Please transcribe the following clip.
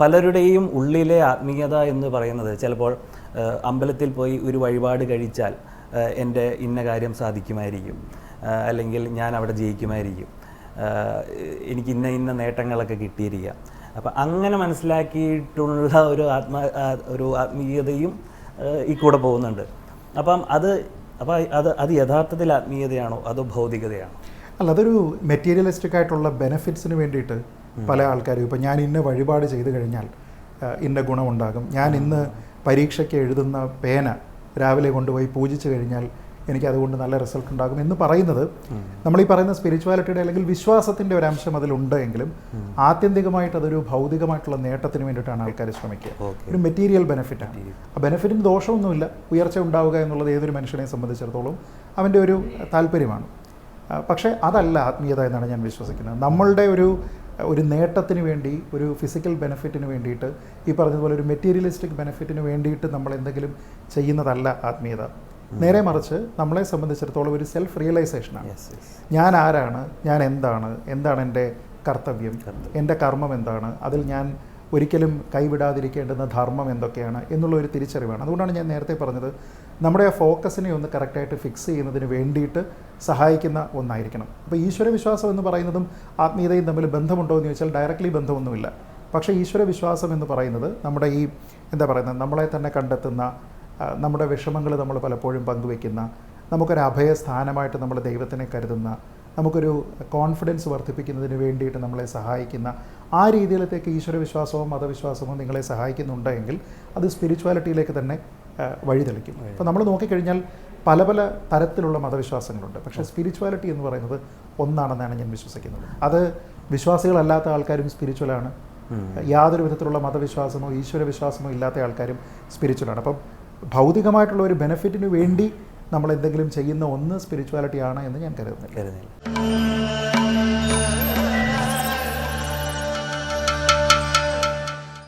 പലരുടെയും ഉള്ളിലെ ആത്മീയത എന്ന് പറയുന്നത് ചിലപ്പോൾ അമ്പലത്തിൽ പോയി ഒരു വഴിപാട് കഴിച്ചാൽ എന്റെ ഇന്ന കാര്യം സാധിക്കുമായിരിക്കും അല്ലെങ്കിൽ ഞാൻ അവിടെ ജയിക്കുമായിരിക്കും എനിക്ക് ഇന്ന ഇന്ന നേട്ടങ്ങളൊക്കെ കിട്ടിയിരിക്കാം. അപ്പം അങ്ങനെ മനസ്സിലാക്കിയിട്ടുള്ള ഒരു ആത്മാ ഒരു ആത്മീയതയും ഈ കൂടെ പോകുന്നുണ്ട്. അപ്പം അത് അപ്പം അത് അത് യഥാർത്ഥത്തിൽ ആത്മീയതയാണോ അതോ ഭൗതികതയാണോ? അല്ല അതൊരു മെറ്റീരിയലിസ്റ്റിക് ആയിട്ടുള്ള ബെനിഫിറ്റ്സിന് വേണ്ടിയിട്ട് പല ആൾക്കാരും. ഇപ്പം ഞാൻ ഇന്ന വഴിപാട് ചെയ്തു കഴിഞ്ഞാൽ ഇന്ന ഗുണമുണ്ടാകും. ഞാൻ ഇന്ന് പരീക്ഷയ്ക്ക് എഴുതുന്ന പേന രാവിലെ കൊണ്ടുപോയി പൂജിച്ചു കഴിഞ്ഞാൽ എനിക്ക് അതുകൊണ്ട് നല്ല റിസൾട്ട് ഉണ്ടാകും എന്ന് പറയുന്നത് നമ്മൾ ഈ പറയുന്ന സ്പിരിച്വാലിറ്റിയുടെ അല്ലെങ്കിൽ വിശ്വാസത്തിന്റെ ഒരു അംശം അതിലുണ്ട് എങ്കിലും ആത്യന്തികമായിട്ട് അതൊരു ഭൗതികമായിട്ടുള്ള നേട്ടത്തിന് വേണ്ടിയിട്ടാണ് ആൾക്കാർ ശ്രമിക്കുക. ഒരു മെറ്റീരിയൽ ബെനിഫിറ്റാണ് ആ ബെനിഫിറ്റിന് ദോഷമൊന്നുമില്ല. ഉയർച്ച ഉണ്ടാവുക എന്നുള്ളത് ഏതൊരു മനുഷ്യനെ സംബന്ധിച്ചിടത്തോളം അവന്റെ ഒരു താല്പര്യമാണ്. പക്ഷേ അതല്ല ആത്മീയത എന്നാണ് ഞാൻ വിശ്വസിക്കുന്നത്. നമ്മളുടെ ഒരു ഒരു നേട്ടത്തിന് വേണ്ടി ഒരു ഫിസിക്കൽ ബെനിഫിറ്റിന് വേണ്ടിയിട്ട് ഈ പറഞ്ഞതുപോലെ ഒരു മെറ്റീരിയലിസ്റ്റിക് ബെനിഫിറ്റിന് വേണ്ടിയിട്ട് നമ്മൾ എന്തെങ്കിലും ചെയ്യുന്നതല്ല ആത്മീയത. നേരെ മറിച്ച് നമ്മളെ സംബന്ധിച്ചിടത്തോളം ഒരു സെൽഫ് റിയലൈസേഷനാണ് ഞാൻ ആരാണ്? ഞാൻ എന്താണ്? എന്താണ് എന്റെ കർത്തവ്യം. എന്റെ കർമ്മം എന്താണ്? അതിൽ ഞാൻ ഒരിക്കലും കൈവിടാതിരിക്കേണ്ടുന്ന ധർമ്മം എന്തൊക്കെയാണ് എന്നുള്ള ഒരു തിരിച്ചറിവാണ്. അതുകൊണ്ടാണ് ഞാൻ നേരത്തെ പറഞ്ഞത് നമ്മുടെ ആ ഫോക്കസിനെ ഒന്ന് കറക്റ്റായിട്ട് ഫിക്സ് ചെയ്യുന്നതിന് വേണ്ടിയിട്ട് സഹായിക്കുന്ന ഒന്നായിരിക്കണം. അപ്പോൾ ഈശ്വരവിശ്വാസം എന്ന് പറയുന്നതും ആത്മീയതയും തമ്മിൽ ബന്ധമുണ്ടോ എന്ന് ചോദിച്ചാൽ ഡയറക്റ്റ്ലി ബന്ധമൊന്നുമില്ല. പക്ഷേ ഈശ്വരവിശ്വാസം എന്ന് പറയുന്നത് നമ്മുടെ ഈ എന്താ പറയുന്നത് നമ്മളെ തന്നെ കണ്ടെത്തുന്ന നമ്മുടെ വിഷമങ്ങൾ നമ്മൾ പലപ്പോഴും പങ്കുവെക്കുന്ന നമുക്കൊരു അഭയസ്ഥാനമായിട്ട് നമ്മൾ ദൈവത്തിനെ കരുതുന്ന നമുക്കൊരു കോൺഫിഡൻസ് വർദ്ധിപ്പിക്കുന്നതിന് വേണ്ടിയിട്ട് നമ്മളെ സഹായിക്കുന്ന ആ രീതിയിലത്തേക്ക് ഈശ്വരവിശ്വാസവും മതവിശ്വാസവും നിങ്ങളെ സഹായിക്കുന്നുണ്ടെങ്കിൽ അത് സ്പിരിച്വാലിറ്റിയിലേക്ക് തന്നെ വഴിതെളിക്കും. അപ്പോൾ നമ്മൾ നോക്കിക്കഴിഞ്ഞാൽ പല പല തരത്തിലുള്ള മതവിശ്വാസങ്ങളുണ്ട്. പക്ഷേ സ്പിരിച്വാലിറ്റി എന്ന് പറയുന്നത് ഒന്നാണെന്നാണ് ഞാൻ വിശ്വസിക്കുന്നത്. അത് വിശ്വാസികളല്ലാത്ത ആൾക്കാരും സ്പിരിച്വലാണ് യാതൊരു വിധത്തിലുള്ള മതവിശ്വാസമോ ഈശ്വര വിശ്വാസമോ ഇല്ലാത്ത ആൾക്കാരും സ്പിരിച്വലാണ് അപ്പം ഭൗതികമായിട്ടുള്ള ഒരു ബെനിഫിറ്റിന് വേണ്ടി നമ്മൾ എന്തെങ്കിലും ചെയ്യുന്ന ഒന്ന് സ്പിരിച്വാലിറ്റി ആണ് എന്ന് ഞാൻ കരുതുന്നില്ല. കരുതുന്നില്ല.